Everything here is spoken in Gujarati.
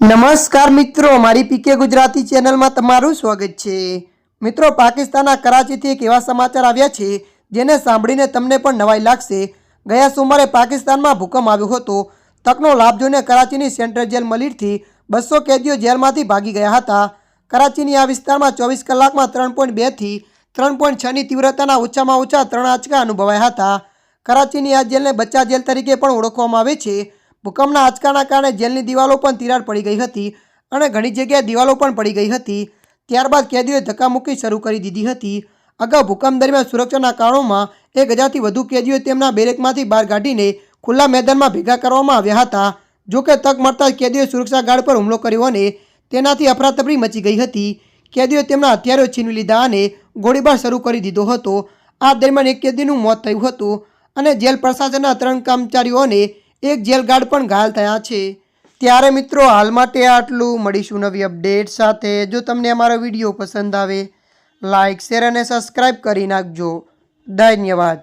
નમસ્કાર મિત્રો, મારી પીકે ગુજરાતી ચેનલમાં તમારું સ્વાગત છે. મિત્રો, પાકિસ્તાનના કરાચીથી એક એવા સમાચાર આવ્યા છે, જેને સાંભળીને તમને પણ નવાઈ લાગશે. ગયા સોમવારે પાકિસ્તાનમાં ભૂકંપ આવ્યો હતો. તકનો લાભ જોઈને કરાચીની સેન્ટ્રલ જેલ મલિરથી બસો કેદીઓ જેલમાંથી ભાગી ગયા હતા. કરાચીની આ વિસ્તારમાં ચોવીસ કલાકમાં ત્રણ પોઈન્ટ બેથી ત્રણ પોઈન્ટ છની તીવ્રતાના ઓછામાં ઓછા ત્રણ આંચકા અનુભવાયા હતા. કરાચીની આ જેલને બચ્ચા જેલ તરીકે પણ ઓળખવામાં આવે છે. ભૂકંપના આંચકાના કારણે જેલની દિવાલો પણ તિરાડ પડી ગઈ હતી અને ઘણી જગ્યાએ દિવાલો પણ પડી ગઈ હતી. ત્યારબાદ કેદીઓએ ધક્કામુક્કી શરૂ કરી દીધી હતી. અગાઉ ભૂકંપ દરમિયાન સુરક્ષાના કારણોમાં એક હજારથી વધુ કેદીઓ તેમના બેરેકમાંથી બહાર કાઢીને ખુલ્લા મેદાનમાં ભેગા કરવામાં આવ્યા હતા. જોકે તક મળતા કેદીઓએ સુરક્ષા ગાર્ડ પર હુમલો કર્યો અને તેનાથી અફરાતફરી મચી ગઈ હતી. કેદીઓએ તેમના હથિયારો છીનવી લીધા અને ગોળીબાર શરૂ કરી દીધો હતો. આ દરમિયાન એક કેદીનું મોત થયું હતું અને જેલ પ્રશાસનના ત્રણ કર્મચારીઓ અને એક જેલગાર્ડ પણ ઘાયલ થયા છે. ત્યારે મિત્રો, હાલ માટે આટલું. મળીશું નવી અપડેટ સાથે. જો તમને અમારો વીડિયો પસંદ આવે લાઇક શેર અને સબસ્ક્રાઈબ કરી નાખજો. ધન્યવાદ.